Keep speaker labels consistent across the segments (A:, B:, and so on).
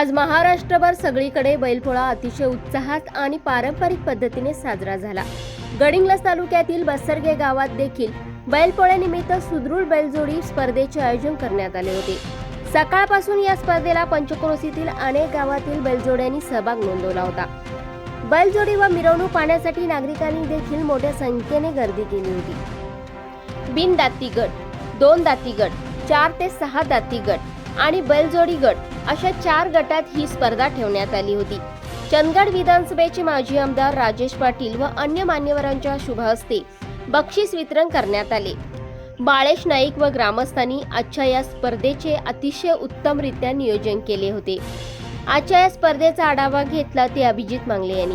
A: आज महाराष्ट्रभर सगळीकडे बैलपोळा अतिशय उत्साहात आणि पारंपरिक पद्धतीने साजरा झाला. गडिंग्लस तालुक्यातील बसरगे गावात देखील बैलपोळ्यानिमित्त सुदृढ बैलजोडी स्पर्धेचे आयोजन करण्यात आले होते. सकाळपासून या स्पर्धेला पंचक्रोशीतील अनेक गावातील बैलजोड्यांनी सहभाग नोंदवला होता. बैलजोडी व मिरवणूक पाहण्यासाठी नागरिकांनी देखील मोठ्या संख्येने गर्दी केली होती. बिन दाती गट दोन दाती गट चार ते सहा दाती गट आणि बैलजोडी गट अशा चार गटात ही स्पर्धा ठेवण्यात आली होती. चंदगड विधानसभेचे माजी आमदार राजेश पाटील व अन्य मान्यवरांच्या शुभ हस्ते बक्षीस वितरण करण्यात आले. बाळेश नाईक व ग्रामस्थांनी आजच्या या स्पर्धेचे अतिशय उत्तमरित्या नियोजन केले होते. आजच्या या स्पर्धेचा आढावा घेतला ते अभिजित मांगले यांनी.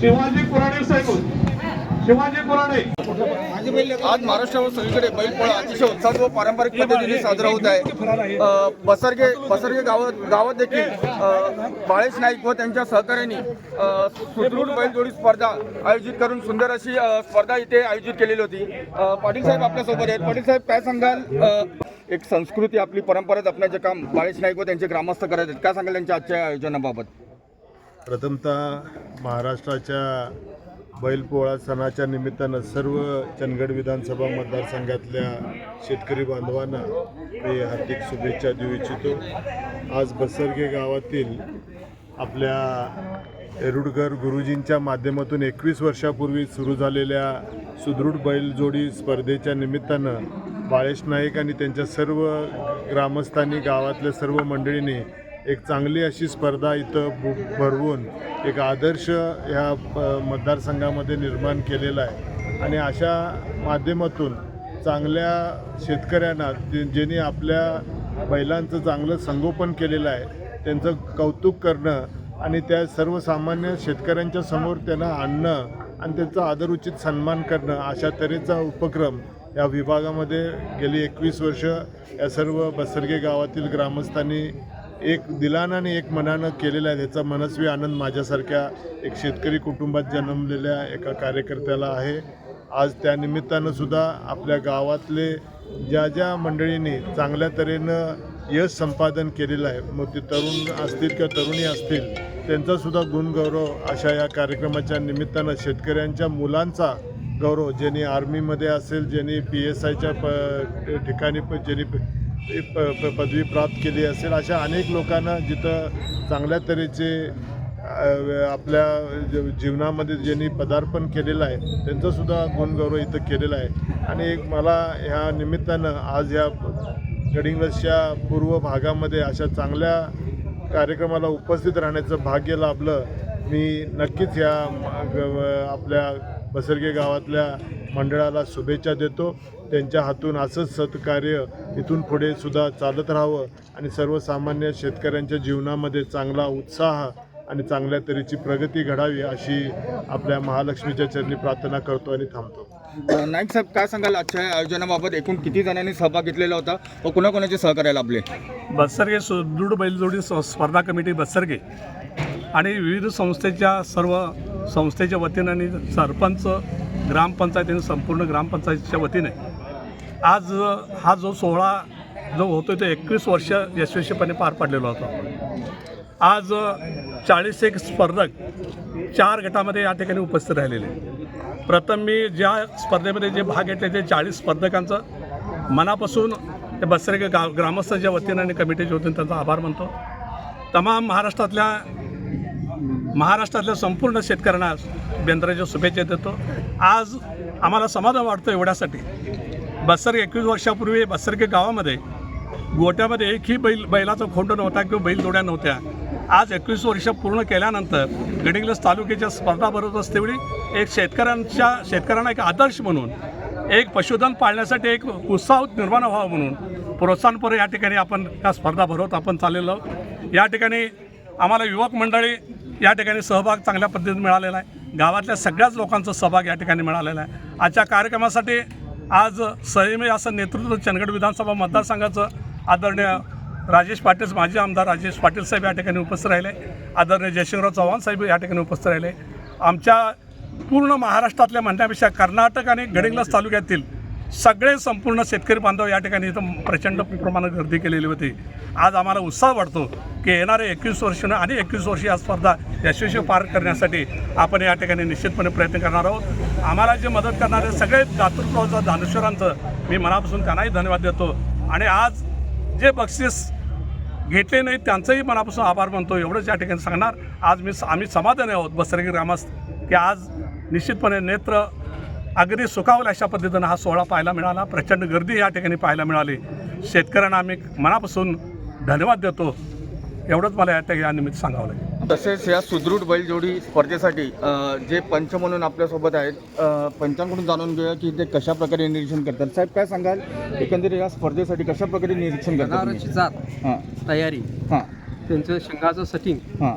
B: शिवाजी कुराणे साहेब शिवाजी कुराणे
C: आज महाराष्ट्रावर सगळीकडे बैलपोळा अतिशय उत्साहात व पारंपरिक पद्धतीने साजरा होत आहे. अ, बसरगे बसरगे गावात गावात देखील बाळेश नाईक व त्यांच्या सहकार्याने सुदृढ बैलजोडी स्पर्धा आयोजित करून सुंदर अशी स्पर्धा इथे आयोजित केलेली होती. पाटील साहेब आपल्यासोबत आहेत. पाटील साहेब काय सांगाल? एक संस्कृती आपली परंपरा जपण्याचे काम बाळेश नाईक व त्यांचे ग्रामस्थ करत आहेत. काय सांगाल त्यांच्या आजच्या आयोजनाबाबत?
D: प्रथमतः महाराष्ट्राच्या बैलपोळा सणाच्या निमित्तानं सर्व चंदगड विधानसभा मतदारसंघातल्या शेतकरी बांधवांना मी हार्दिक शुभेच्छा देऊ इच्छितो. आज बसरगे गावातील आपल्या एरुडकर गुरुजींच्या माध्यमातून एकवीस वर्षापूर्वी सुरू झालेल्या सुदृढ बैलजोडी स्पर्धेच्या निमित्तानं बाळेश नाईक आणि त्यांच्या सर्व ग्रामस्थांनी गावातल्या सर्व मंडळींनी एक चांगली अशी स्पर्धा इथं ब- भरवून एक आदर्श ह्या प- मतदारसंघामध्ये निर्माण केलेला आहे. आणि अशा माध्यमातून चांगल्या शेतकऱ्यांना जे- ज्यांनी आपल्या बैलांचं चांगलं संगोपन केलेलं आहे त्यांचं कौतुक करणं आणि त्या सर्वसामान्य शेतकऱ्यांच्या समोर त्यांना आणणं आणि त्यांचा आदरउचित सन्मान करणं अशा तऱ्हेचा उपक्रम या विभागामध्ये गेली एकवीस वर्ष या सर्व बसरगे गावातील ग्रामस्थांनी एक दिलानं आणि एक मनानं केलेलं आहे. त्याचा मनस्वी आनंद माझ्यासारख्या एक शेतकरी कुटुंबात जन्मलेल्या एका कार्यकर्त्याला आहे. आज त्या सुद्धा आपल्या गावातले ज्या ज्या मंडळींनी चांगल्या तऱ्हेनं यश संपादन केलेलं आहे मग ते तरुण असतील किंवा तरुणी असतील त्यांचासुद्धा गुणगौरव अशा या कार्यक्रमाच्या निमित्तानं शेतकऱ्यांच्या मुलांचा गौरव ज्यांनी आर्मीमध्ये असेल ज्यांनी पी एस आयच्या प ठिकाणी प ज्यांनी प- प पदवी प्राप्त केली असेल. अशा अनेक लोकांना जिथं चांगल्या तऱ्हेचे आपल्या जीवनामध्ये ज्यांनी पदार्पण केलेलं आहे त्यांचंसुद्धा गुणगौरव इथं केलेला आहे. आणि एक मला ह्या निमित्तानं आज ह्या गडिंगलसच्या पूर्व भागामध्ये अशा चांगल्या कार्यक्रमाला उपस्थित राहण्याचं भाग्य लाभलं. मी नक्कीच ह्या ग- आपल्या बसरगे गावातल्या मंडळाला शुभेच्छा देतो. त्यांच्या हातून असंच सत्कार्य इथून पुढे सुद्धा चालत राहावं आणि सर्वसामान्य शेतकऱ्यांच्या जीवनामध्ये चांगला उत्साह आणि चांगल्या तऱ्हेची प्रगती घडावी अशी आपल्या महालक्ष्मीच्या चरणी प्रार्थना करतो आणि थांबतो.
C: नाईक साहेब काय सांगाल? आजच्या या आयोजनाबाबत एकूण किती जणांनी सहभाग घेतलेला होता व कुणाकुणाचे सहकार्य लाभले
E: बत्सरगे सुदृढ बैलजोडी स- स्पर्धा कमिटी बत्सरगे आणि विविध संस्थेच्या सर्व संस्थेच्या वतीनं आणि सरपंच ग्रामपंचायतीने संपूर्ण ग्रामपंचायतीच्या वतीने. आज हा जो सोहळा जो होतो तो एकवीस वर्ष यशस्वीपणे पार पाडलेला होता. आज चाळीस एक स्पर्धक चार गटामध्ये या ठिकाणी उपस्थित राहिलेले प्रथम मी ज्या स्पर्धेमध्ये जे भाग घेतले ते चाळीस स्पर्धकांचं मनापासून ते बसरेगे गाव ग्रामस्थांच्या वतीनं आणि कमिटीच्या वतीनं त्यांचा आभार मानतो. तमाम महाराष्ट्रातल्या महाराष्ट्रातल्या संपूर्ण शेतकऱ्यांना बेंद्राच्या शुभेच्छा देतो. आज आम्हाला समाधान वाटतं एवढ्यासाठी. बस्सर एकवीस वर्षापूर्वी बसरगे गावामध्ये गोट्यामध्ये एकही बैल बैलाचा खोंड नव्हता किंवा बैल जोड्या नव्हत्या. आज एकवीस वर्ष पूर्ण केल्यानंतर गडिंग्लस तालुक्याच्या स्पर्धा भरत असतेवेळी एक शेतकऱ्यांच्या शेतकऱ्यांना एक आदर्श म्हणून एक पशुधन पाळण्यासाठी एक उत्साह निर्माण व्हावा म्हणून प्रोत्साहनपर या ठिकाणी आपण या स्पर्धा भरवत आपण चाललेलो या ठिकाणी आम्हाला युवक मंडळी या ठिकाणी सहभाग चांगल्या पद्धतीने मिळालेला आहे. गावातल्या सगळ्याच लोकांचा सहभाग या ठिकाणी मिळालेला आहे. आजच्या कार्यक्रमासाठी आज संयमी असं नेतृत्व चंदगड विधानसभा मतदारसंघाचं आदरणीय राजेश पाटील माजी आमदार राजेश पाटील साहेब या ठिकाणी उपस्थित राहिले. आदरणीय जयशिंगराव चव्हाण साहेब या ठिकाणी उपस्थित राहिले. आमच्या पूर्ण महाराष्ट्रातल्या म्हणण्यापेक्षा कर्नाटक आणि गडिंग्लस तालुक्यातील सगळे संपूर्ण शेतकरी बांधव या ठिकाणी इथं प्रचंड प्रमाणात गर्दी केलेली होती. आज आम्हाला उत्साह वाटतो की येणारे एकवीस वर्ष आणि एकवीस वर्षी या स्पर्धा यशस्वी पार करण्यासाठी आपण या ठिकाणी निश्चितपणे प्रयत्न करणार आहोत. आम्हाला जे मदत करणारे सगळे दातृत्वाचं दानेश्वरांचं मी मनापासून त्यांनाही धन्यवाद देतो. आणि आज जे बक्षीस घेतले नाही त्यांचंही मनापासून आभार मानतो एवढंच या ठिकाणी सांगणार. आज मी आम्ही समाधानी आहोत बसरगी ग्रामस्थ की आज निश्चितपणे नेत्र अगदी सुखावलं अशा पद्धतीनं हा सोहळा पाहायला मिळाला. प्रचंड गर्दी या ठिकाणी पाहायला मिळाली. शेतकऱ्यांना आम्ही मनापासून धन्यवाद देतो. एवढंच मला या ठिकाणी निमित्त सांगावं लागेल.
C: तसेच या सुदृढ बैलजोडी स्पर्धेसाठी जे पंच म्हणून आपल्यासोबत आहेत पंचांकडून जाणून घेऊया की ते कशा प्रकारे निरीक्षण करतात. साहेब काय सांगाल? एकंदरीत या स्पर्धेसाठी कशा प्रकारे निरीक्षण करतात?
F: जात
C: हां.
F: तयारी.
C: हां.
F: त्यांचं शिंगाचं सेटिंग
C: हां.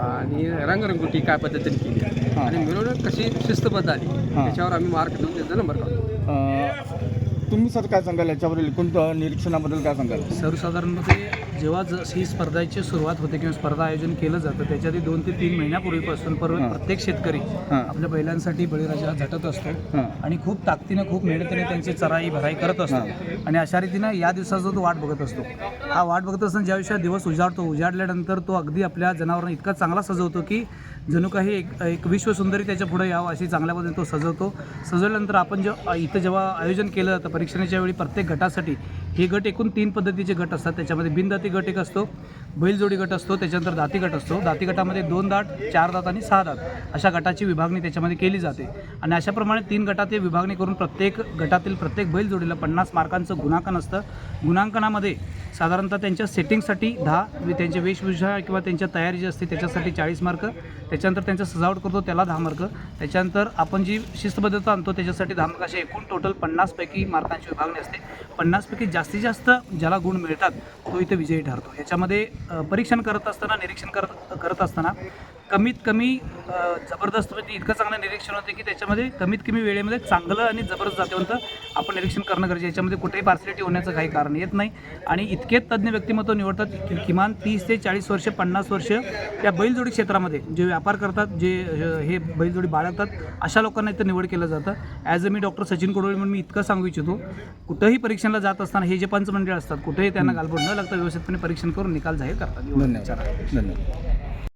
F: आणि रंगरंगोटी काय पद्धतीने केली. आणि मिरवणूक कशी शिस्तबद्ध आली त्याच्यावर आम्ही मार्क देऊन त्यांचा नंबर काढतो.
C: तुम्ही सर काय सांगाल याच्यावर एकूण अ, निरीक्षणाबद्दल काय सांगाल
G: सर्वसाधारणपणे जेव्हा ज ही स्पर्धाची सुरुवात होते किंवा स्पर्धा आयोजन केलं जातं त्याच्या आधी दोन ते तीन महिन्यापूर्वीपासून पर. प्रत्येक शेतकरी. आपल्या बैलांसाठी बळीराजा झटत असतो. आणि खूप ताकदीनं खूप मेहनतीने त्यांची चराई भराई करत असतो आणि अशा रीतीनं या दिवसाचा तो वाट बघत असतो हा वाट बघत असताना ज्या दिवस उजाडतो उजाडल्यानंतर तो अगदी आपल्या जनावरांना इतका चांगला सजवतो की जणू काही एक एक विश्वसुंदरी त्याच्या पुढे यावं अशी चांगल्या पद्धतीने तो सजवतो. सजवल्यानंतर आपण जेव्हा इथं जेव्हा आयोजन केलं जातं परीक्षणाच्या वेळी प्रत्येक गटासाठी हे गट एकूण तीन पद्धतीचे गट असतात. त्याच्यामध्ये बिनदाती गट एक असतो. बैलजोडी गट असतो त्याच्यानंतर दाती गट असतो. दाती गटामध्ये दोन दात चार दात आणि सहा दात अशा गटाची विभागणी त्याच्यामध्ये केली जाते. आणि अशाप्रमाणे तीन गटात विभागणी करून प्रत्येक गटातील प्रत्येक बैलजोडीला पन्नास मार्कांचं गुणांकन असतं. गुणांकनामध्ये साधारणतः त्यांच्या सेटिंगसाठी दहा म्हणजे वि- वेशभूषा किंवा त्यांच्या तयारी जी असते त्याच्यासाठी चाळीस मार्क. त्याच्यानंतर त्यांचं सजावट करतो त्याला दहा मार्क. त्याच्यानंतर आपण जी शिस्तबद्धता आणतो त्याच्यासाठी दहा मार्क असे एकूण टोटल पन्नासपैकी मार्कांची विभागणी असते. पन्नासपैकी जास्तीत जास्त ज्याला गुण मिळतात तो इथे विजयी ठरतो. याच्यामध्ये परीक्षण करत असताना निरीक्षण करत करत असताना कमीत कमी जबरदस्त म्हणजे इतकं चांगलं निरीक्षण होते की त्याच्यामध्ये कमीत कमी वेळेमध्ये चांगलं आणि जबरदस्त जातीवंत आपण निरीक्षण करणं गरजेचं. याच्यामध्ये कुठेही पार्सलिटी होण्याचं काही कारण येत नाही. आणि इतके तज्ज्ञ व्यक्तिमत्व निवडतात कि किमान तीस ते चाळीस वर्ष पन्नास वर्ष या बैलजोडी क्षेत्रामध्ये जे व्यापार करतात जे हे बैलजोडी बाळगतात अशा लोकांना इथं निवड केलं जातं. ॲज अ मी डॉक्टर सचिन कोडोळे म्हणून मी इतकं सांगू इच्छितो कुठंही परीक्षणाला जात असताना हे जे पंचमंडळ असतात कुठेही त्यांना गालबोट न लागता व्यवस्थितपणे परीक्षण करून निकाल जाहीर करतात.
C: धन्यवाद. धन्यवाद.